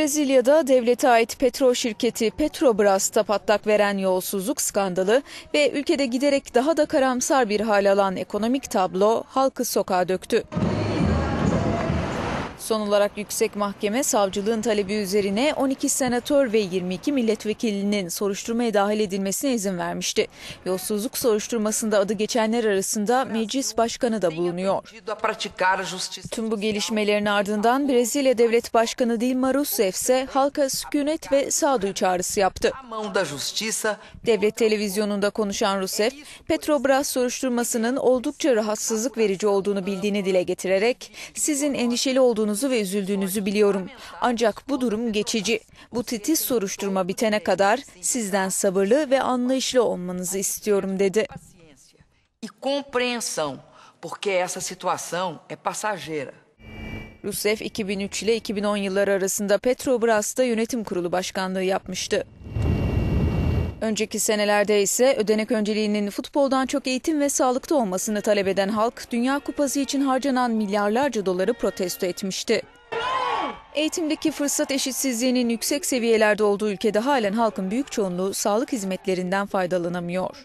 Brezilya'da devlete ait petrol şirketi Petrobras'ta patlak veren yolsuzluk skandalı ve ülkede giderek daha da karamsar bir hal alan ekonomik tablo halkı sokağa döktü. Son olarak yüksek mahkeme savcılığın talebi üzerine 12 senatör ve 22 milletvekilinin soruşturmaya dahil edilmesine izin vermişti. Yolsuzluk soruşturmasında adı geçenler arasında meclis başkanı da bulunuyor. Tüm bu gelişmelerin ardından Brezilya Devlet Başkanı Dilma Rousseff ise halka sükunet ve sağduyu çağrısı yaptı. Devlet televizyonunda konuşan Rousseff, Petrobras soruşturmasının oldukça rahatsızlık verici olduğunu bildiğini dile getirerek, sizin endişeli olduğunuzu ve üzüldüğünüzü biliyorum. Ancak bu durum geçici. Bu titiz soruşturma bitene kadar sizden sabırlı ve anlayışlı olmanızı istiyorum dedi. e compreensão, porque essa situação é passageira. Rousseff 2003 ile 2010 yılları arasında Petrobras'ta yönetim kurulu başkanlığı yapmıştı. Önceki senelerde ise ödenek önceliğinin futboldan çok eğitim ve sağlıkta olmasını talep eden halk Dünya Kupası için harcanan milyarlarca doları protesto etmişti. Eğitimdeki fırsat eşitsizliğinin yüksek seviyelerde olduğu ülkede halen halkın büyük çoğunluğu sağlık hizmetlerinden faydalanamıyor.